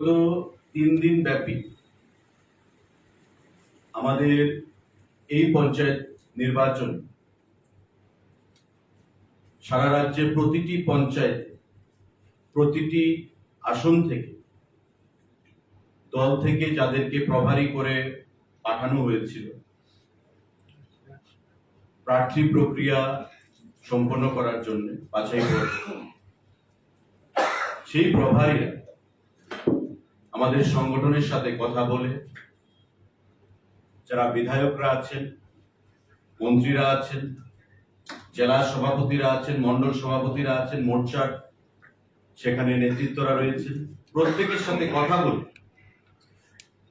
গত তিন দিন ব্যাপী আমাদের এই পঞ্চায়েত নির্বাচন সারা রাজ্যে প্রতিটি পঞ্চায়েত, প্রতিটি আসন থেকে দল থেকে যাদেরকে প্রভারী করে পাঠানো হয়েছিল, প্রার্থী প্রক্রিয়া সম্পন্ন করার জন্য, বাছাই করে। সেই প্রভারীরা আমাদের সংগঠনের সাথে কথা বলে, যারা বিধায়করা আছেন, মন্ত্রীরা আছেন, জেলা সভাপতিরা আছেন, মন্ডল সভাপতিরা আছেন মোর্চার সেখানে নেতৃত্বরা রয়েছেন, প্রত্যেকের সাথে কথা বলে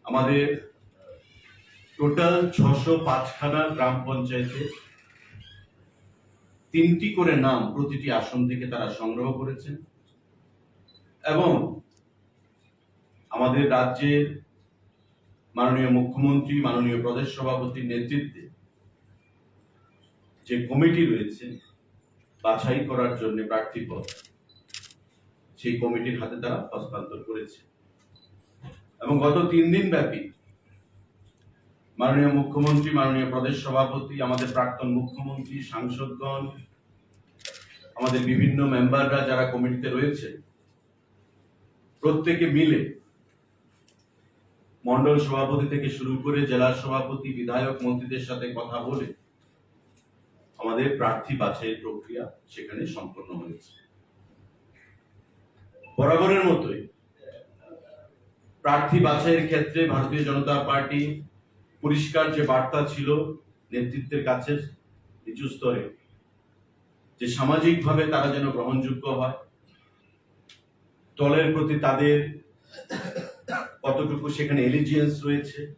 আমাদের টোটাল ছশো পাঁচখানা গ্রাম পঞ্চায়েতে তিনটি করে নাম প্রতিটি আসন থেকে তারা সংগ্রহ করেছেন এবং আমাদের রাজ্যের মাননীয় মুখ্যমন্ত্রী, মাননীয় প্রদেশ সভাপতির নেতৃত্বে যে কমিটি রয়েছে বাছাই করার জন্য প্রার্থী পদ, সেই কমিটির হাতে তারা হস্তান্তর করেছে। এবং গত তিন দিন ব্যাপী মাননীয় মুখ্যমন্ত্রী, মাননীয় প্রদেশ সভাপতি, আমাদের প্রাক্তন মুখ্যমন্ত্রী, সাংসদগণ, আমাদের বিভিন্ন মেম্বাররা যারা কমিটিতে রয়েছে, প্রত্যেকে মিলে মন্ডল সভাপতি থেকে শুরু করে জেলা সভাপতি, বিধায়ক, মন্ত্রীদের সাথে কথা বলে আমাদের প্রার্থী বাছাইয়ের প্রক্রিয়া সেখানে সম্পন্ন হয়েছে। বরাবরের মতোই প্রার্থী বাছাইয়ের ক্ষেত্রে ভারতীয় জনতা পার্টি পরিষ্কার যে বার্তা ছিল নেতৃত্বের কাছে নিচু স্তরে, যে সামাজিকভাবে তারা যেন গ্রহণযোগ্য হয়, দলের প্রতি তাদের কতটুকু সেখানে এলিজিয়েন্স রয়েছে?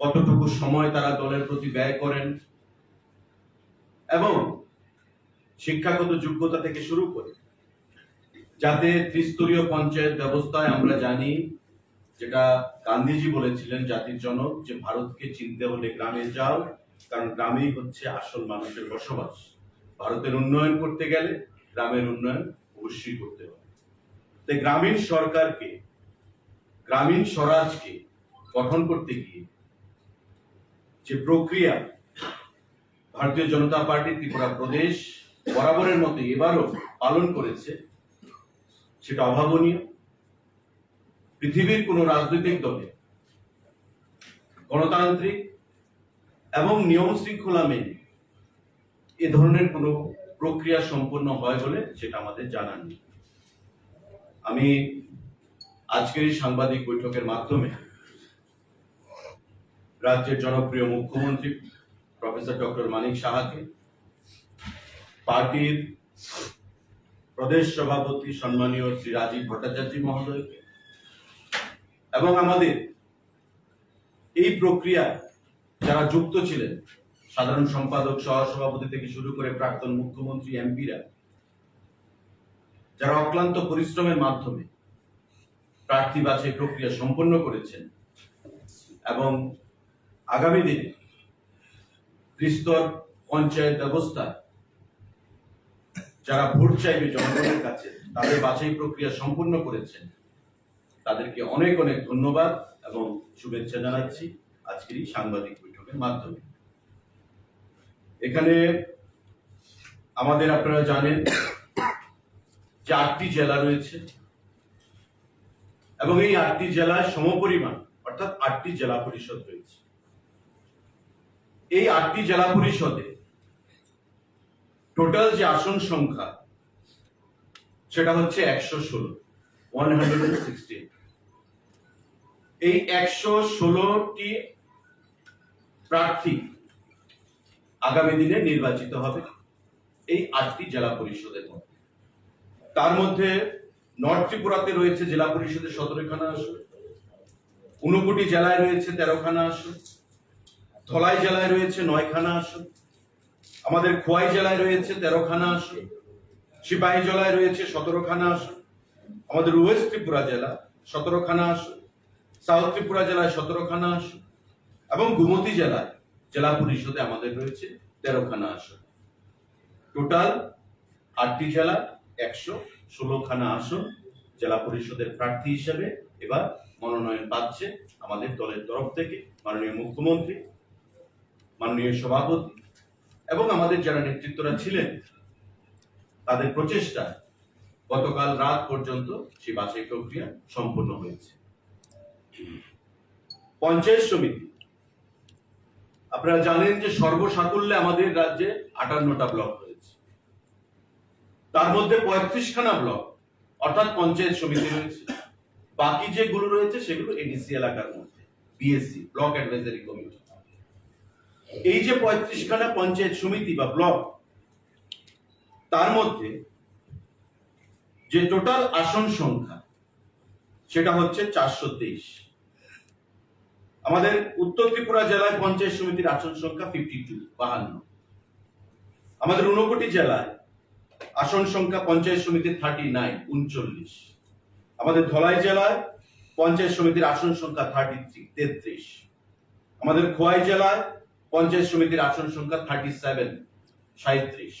কতটুকু সময় তারা দলের প্রতি ব্যয় করেন? এবং শিক্ষাগত যোগ্যতা থেকে শুরু করে, যাতে ত্রিস্তরীয় পঞ্চায়েত ব্যবস্থায় আমরা জানি, যেটা গান্ধীজি বলেছিলেন, জাতির জনক, যে ভারতকে চিনতে হলে গ্রামে যাও, কারণ গ্রামেই হচ্ছে আসল মানুষের বসবাস। ভারতের উন্নয়ন করতে গেলে গ্রামের উন্নয়ন অবশ্যই করতে হবে। তাই গ্রামীণ সরকারকে গ্রামীণ স্বরাজকে গঠন করতে গিয়ে যে প্রক্রিয়া ভারতীয় জনতা পার্টি ত্রিপুরা প্রদেশ বরাবরের মতো এবারও পালন করেছে, সেটা অভাবনীয়। পৃথিবীর কোন রাজনৈতিক দলে গণতান্ত্রিক এবং নিয়ম শৃঙ্খলা মেনে এ ধরনের কোন প্রক্রিয়া সম্পন্ন হয় বলে সেটা আমাদের জানা নেই। আমি আজকের এই সাংবাদিক বৈঠকের মাধ্যমে রাজ্যের জনপ্রিয় মুখ্যমন্ত্রী প্রফেসর ডক্টর মানিক সাহাকে, পার্টির প্রদেশ সভাপতি সম্মানীয় শ্রী রাজীব ভট্টাচার্য মহোদয়কে এবং আমাদের এই প্রক্রিয়ায় যারা যুক্ত ছিলেন, সাধারণ সম্পাদক সহ সভাপতি থেকে শুরু করে প্রাক্তন মুখ্যমন্ত্রী, এমপিরা, যারা অক্লান্ত পরিশ্রমের মাধ্যমে প্রার্থী বাছাই প্রক্রিয়া সম্পন্ন করেছেন এবং আগামী দিনে ত্রিস্তর পঞ্চায়েত ব্যবস্থা যারা ভোট চাইবে জনগণের কাছে, তাদের বাছাই প্রক্রিয়া সম্পূর্ণ করেছেন। তাদেরকে অনেক অনেক ধন্যবাদ এবং শুভেচ্ছা জানাচ্ছি আজকের এই সাংবাদিক বৈঠকের মাধ্যমে। এখানে আমাদের আপনারা জানেন চারটি জেলা রয়েছে। এবং এই আটটি জেলায় সমপরিমাণ, অর্থাৎ আটটি জেলা পরিষদ রয়েছে। এই আটটি জেলা পরিষদে টোটাল যে আসন সংখ্যা, সেটা হচ্ছে একশো ষোলো ওয়ান হান্ড্রেড এই একশো ষোলোটি প্রার্থী আগামী দিনে নির্বাচিত হবে এই আটটি জেলা পরিষদের মধ্যে। তার মধ্যে নর্থ ত্রিপুরাতে রয়েছে জেলা পরিষদের সতেরোখানা আসন, ঊনকোটি জেলায় রয়েছে তেরোখানা আসন, ধলাই জেলায় রয়েছে নয়খানা আসন, আমাদের খোয়াই জেলায় রয়েছে তেরোখানা আসন, সিপাহী জেলায় রয়েছে সতেরোখানা আসন, আমাদের ওয়েস্ট ত্রিপুরা জেলা সতেরোখানা আসন, সাউথ ত্রিপুরা জেলায় সতেরোখানা আসন, এবং গুমতি জেলায় জেলা পরিষদে আমাদের রয়েছে তেরোখানা আসন। টোটাল আটটি জেলা, একশো ষোলোখানা আসন জেলা পরিষদের প্রার্থী হিসেবে এবার মনোনয়ন পাচ্ছে আমাদের দলের তরফ থেকে মাননীয় মুখ্যমন্ত্রী, মাননীয় সভাপতি এবং আমাদের যারা নেতৃত্বরা ছিলেন তাদের প্রচেষ্টা গতকাল রাত পর্যন্ত সেই বাছাই প্রক্রিয়া সম্পন্ন হয়েছে। পঞ্চায়েত সমিতি, আপনারা জানেন যে সর্বসাকুল্যে আমাদের রাজ্যে আটান্নটা ব্লক। তার মধ্যে পঁয়ত্রিশ খানা ব্লক, অর্থাৎ পঞ্চায়েত সমিতি রয়েছে। বাকি যেগুলো রয়েছে সেগুলো এডিসি এলাকার মধ্যে বিএসসি ব্লক অ্যাডভাইজারি কমিটি এই যে পঁয়ত্রিশ খানা পঞ্চায়েত সমিতি বা ব্লক, তার মধ্যে যে টোটাল আসন সংখ্যা, সেটা হচ্ছে চারশো তেইশ। আমাদের উত্তর ত্রিপুরা জেলায় পঞ্চায়েত সমিতির আসন সংখ্যা ফিফটি টু বাহান্ন। আমাদের ঊনকোটি জেলায় আসন সংখ্যা পঞ্চায়েত সমিতির থার্টি নাইন উনচল্লিশ। আমাদের ধলাই জেলায় পঞ্চায়েত সমিতির আসন সংখ্যা থার্টি থ্রি তেত্রিশ। আমাদের খোয়াই জেলায় পঞ্চায়েত সমিতির আসন সংখ্যা থার্টি সেভেন সাঁত্রিশ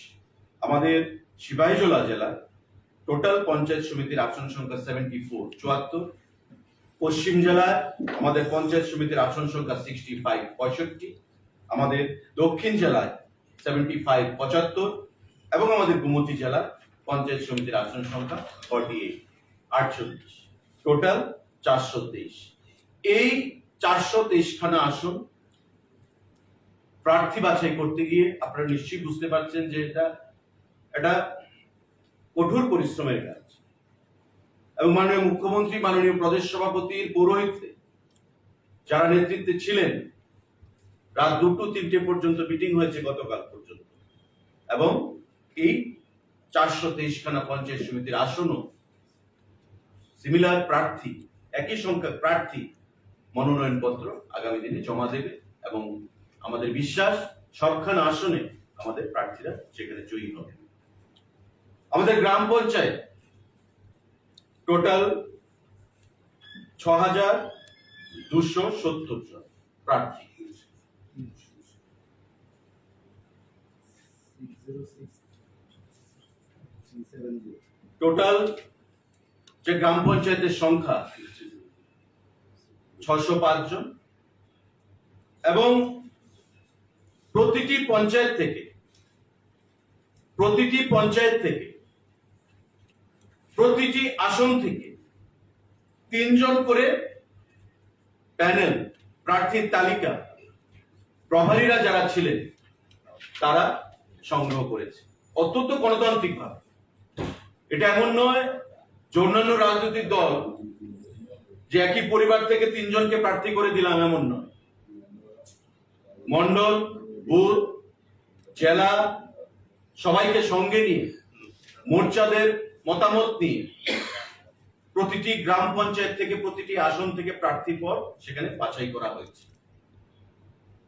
আমাদের সিপাহীজলা জেলায় টোটাল পঞ্চায়েত সমিতির আসন সংখ্যা সেভেন্টি ফোর চুয়াত্তর। পশ্চিম জেলায় আমাদের পঞ্চায়েত সমিতির আসন সংখ্যা সিক্সটি ফাইভ পঁয়ষট্টি। আমাদের দক্ষিণ জেলায় সেভেন্টি ফাইভ পঁচাত্তর। এবং আমাদের গুমতি জেলায় পঞ্চায়েত সমিতির আসন সংখ্যা ফর্টি এইট আটচল্লিশ। টোটাল চারশো তেইশ। এই চারশো তেইশ খানা আসন প্রার্থী বাছাই করতে গিয়ে আপনারা নিশ্চয়ই বুঝতে পারছেন যে এটা এটা কঠোর পরিশ্রমের কাজ। এবং মাননীয় মুখ্যমন্ত্রী, মাননীয় প্রদেশ সভাপতির পৌরোহিত্যে যারা নেতৃত্বে ছিলেন, রাত দুটো তিনটে পর্যন্ত মিটিং হয়েছে গতকাল পর্যন্ত। এবং এই চারশো তেইশ খানা পঞ্চায়েত সমিতির আসনও সিমিলার প্রার্থী, একই সংখ্যক প্রার্থী মনোনয়ন পত্র আগামী দিনে জমা দেবে এবং আমাদের বিশ্বাস, সবখানা আসনে আমাদের প্রার্থীরা সেখানে জয়ী হবে। আমাদের গ্রাম পঞ্চায়েত টোটাল ছ হাজার দুশো সত্তর জন প্রার্থী। টোটাল যে গ্রাম পঞ্চায়েতের সংখ্যা ছশো জন। এবং প্রতিটি পঞ্চায়েত থেকে, প্রতিটি পঞ্চায়েত থেকে, প্রতিটি আসন থেকে তিনজন করে প্যানেল, প্রার্থীর তালিকা প্রভারীরা যারা ছিলেন, তারা সংগ্রহ করেছে। অত্যন্ত গণতান্ত্রিক ভাবে এটা এমন নয় যে অন্যান্য রাজনৈতিক দল যে একই পরিবার থেকে তিনজনকে প্রার্থী করে দিলাম, এমন নয়। মন্ডল বুথ, জেলা, সবাইকে সঙ্গে নিয়ে, মোর্চাদের মতামত নিয়ে প্রতিটি গ্রাম পঞ্চায়েত থেকে, প্রতিটি আসন থেকে প্রার্থী পর সেখানে বাছাই করা হয়েছে।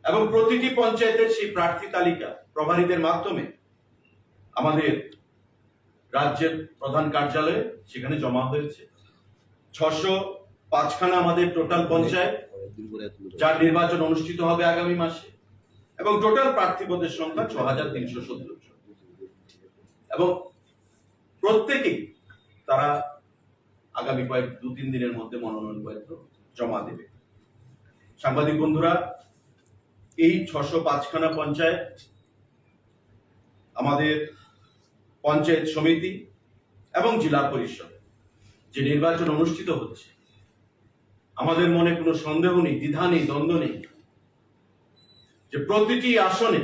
এবং প্রতিটি পঞ্চায়েতের সেই প্রার্থী তালিকা প্রভারীদের মাধ্যমে আমাদের রাজ্যের প্রধান কার্যালয়ে সেখানে জমা হয়েছে। ছশো পাঁচখানা আমাদের টোটাল পঞ্চায়েত, যার নির্বাচন অনুষ্ঠিত হবে আগামী মাসে, এবং টোটাল প্রার্থী পদের সংখ্যা ছ হাজার তিনশো সত্তর জন। এবং প্রত্যেকেই তারা আগামী কয়েক দু তিন দিনের মধ্যে মনোনয়ন পত্র জমা দেবে। সাংবাদিক বন্ধুরা, এই ছশো পাঁচখানা পঞ্চায়েত আমাদের পঞ্চায়েত সমিতি এবং জেলা পরিষদ যে নির্বাচন অনুষ্ঠিত হচ্ছে। আমাদের মনে কোনো সন্দেহ নেই, দ্বিধা নেই, দ্বন্দ্ব নেই যে প্রতিটি আসনে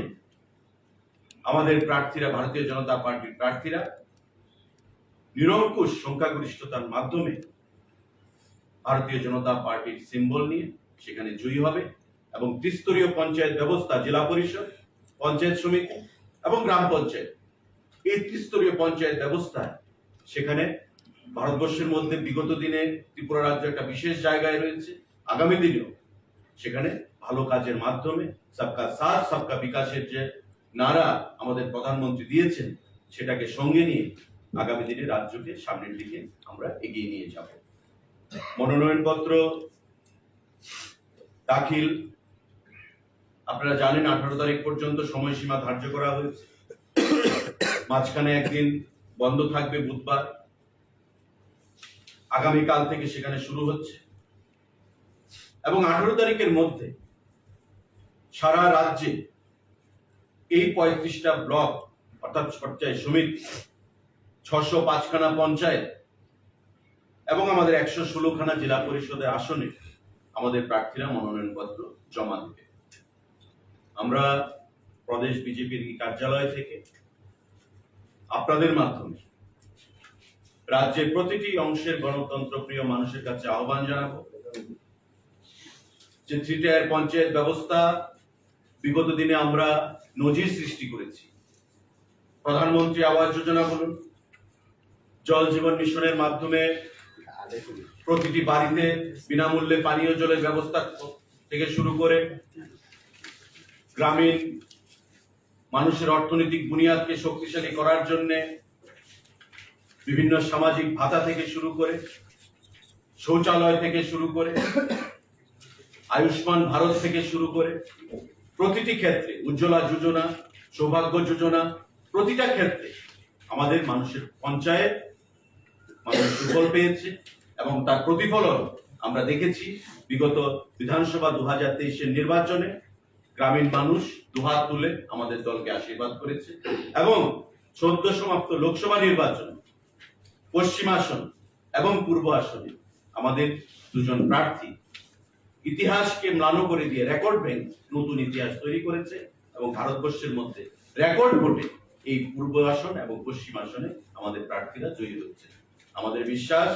আমাদের প্রার্থীরা, ভারতীয় জনতা পার্টির প্রার্থীরা নিরঙ্কুশ সংখ্যাগরিষ্ঠতার মাধ্যমে ভারতীয় জনতা পার্টির সিম্বল নিয়ে সেখানে জয়ী হবে এবং ত্রিস্তরীয় পঞ্চায়েত ব্যবস্থা, জেলা পরিষদ, পঞ্চায়েত সমিতি এবং গ্রাম পঞ্চায়েত। ত্রিস্তরীয় পঞ্চায়েত ব্যবস্থায় সেখানে ভারতবর্ষের মধ্যে বিগত দিনে ত্রিপুরা রাজ্য একটা বিশেষ জায়গায় রয়েছে। আগামী দিনেও সেখানে ভালো কাজের মাধ্যমে সবকা সাথ, সবকা বিকাশের যে নারা আমাদের প্রধানমন্ত্রী দিয়েছেন, সেটাকে সঙ্গে নিয়ে আগামী দিনে রাজ্যকে সামনের দিকে আমরা এগিয়ে নিয়ে যাব। মনোনয়ন পত্র দাখিল। আপনারা জানেন আঠারো তারিখ পর্যন্ত সময়সীমা ধার্য করা হয়েছে। মাঝখানে একদিন বন্ধ থাকবে বুধবার। আগামীকাল থেকে সেখানে শুরু হচ্ছে। এবং আঠারো তারিখের মধ্যে সারা রাজ্যে এই পঁয়ত্রিশটা ব্লক, অর্থাৎ পঞ্চায়েত সমিতি, ছশো পাঁচখানা পঞ্চায়েত এবং আমাদের একশো ষোলোখানা জেলা পরিষদের আসনে আমাদের প্রার্থীরা মনোনয়নপত্র জমা দেবে। আমরা প্রদেশ বিজেপির কার্যালয় থেকে আপনাদের মাধ্যমে। রাজ্যের প্রতিটি অংশের গণতন্ত্র প্রিয় মানুষের কাছে আহ্বান জানাব যে থ্রি পঞ্চায়েত ব্যবস্থা বিগত দিনে আমরা নজির সৃষ্টি করেছি। প্রধানমন্ত্রী আবাস যোজনা বলুন, জল জীবন মিশনের মাধ্যমে প্রতিটি বাড়িতে বিনামূল্যে পানীয় জলের ব্যবস্থা থেকে শুরু করে গ্রামীণ মানুষের অর্থনৈতিক বুনিয়াদকে শক্তিশালী করার জন্য বিভিন্ন সামাজিক ভাতা থেকে শুরু করে, শৌচালয় থেকে শুরু করে, আয়ুষ্মান ভারত থেকে শুরু করে, প্রতিটি ক্ষেত্রে উজ্জ্বলা যোজনা, সৌভাগ্য যোজনা, প্রতিটা ক্ষেত্রে আমাদের মানুষের পঞ্চায়েত মানুষ সুফল পেয়েছে এবং তার প্রতিফলন আমরা দেখেছি বিগত বিধানসভা দু হাজার তেইশের নির্বাচনে। গ্রামীণ মানুষ দুহাত তুলে আমাদের দলকে আশীর্বাদ করেছে। এবং সদ্য সমাপ্ত লোকসভা নির্বাচন, পশ্চিম আসন এবং পূর্ব আসনে আমাদের দুজন প্রার্থী ইতিহাসকে ম্লান করে দিয়ে রেকর্ড ভেঙে নতুন ইতিহাস তৈরি করেছে এবং ভারতবর্ষের মধ্যে রেকর্ড ভোটে এই পূর্ব আসন এবং পশ্চিম আসনে আমাদের প্রার্থীরা জয়ী হচ্ছে। আমাদের বিশ্বাস,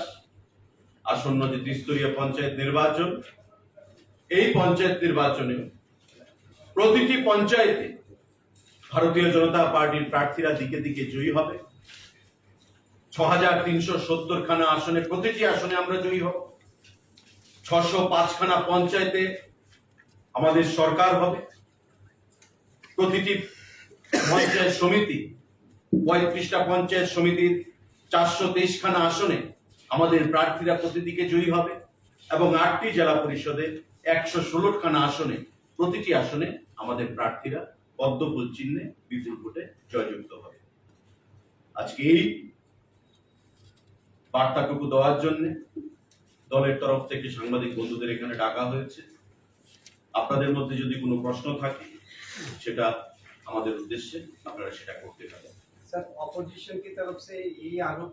আসন্ন যে ত্রিস্তরীয় পঞ্চায়েত নির্বাচন, এই পঞ্চায়েত নির্বাচনে প্রতিটি পঞ্চায়েতে ভারতীয় জনতা পার্টির প্রার্থীরা দিকে দিকে জয়ী হবে। ছ হাজার তিনশো সত্তর খানা আসনে, প্রতিটি আসনে আমরা জয়ী হব। ছশো পাঁচখানা পঞ্চায়েতে আমাদের সরকার হবে। প্রতিটি পঞ্চায়েত সমিতি, পঁয়ত্রিশটা পঞ্চায়েত সমিতির চারশো তেইশ খানা আসনে আমাদের প্রার্থীরা প্রতিদিকে জয়ী হবে এবং আটটি জেলা পরিষদে একশো ষোলো খানা আসনে প্রতিটি আসনে আমাদের প্রার্থীরা পদ্মফুল চিহ্নে বিপুল ভোটে জয়যুক্ত হবে। আজকে এই বার্তাটুকু দেওয়ার জন্য দলের তরফ থেকে সাংবাদিক বন্ধুদের এখানে ডাকা হয়েছে। আপনাদের মধ্যে যদি কোনো প্রশ্ন থাকে, সেটা আমাদের উদ্দেশ্যে আপনারা সেটা করতে পারেন। স্যার অপোজিশন কি তরফ এই আরোপ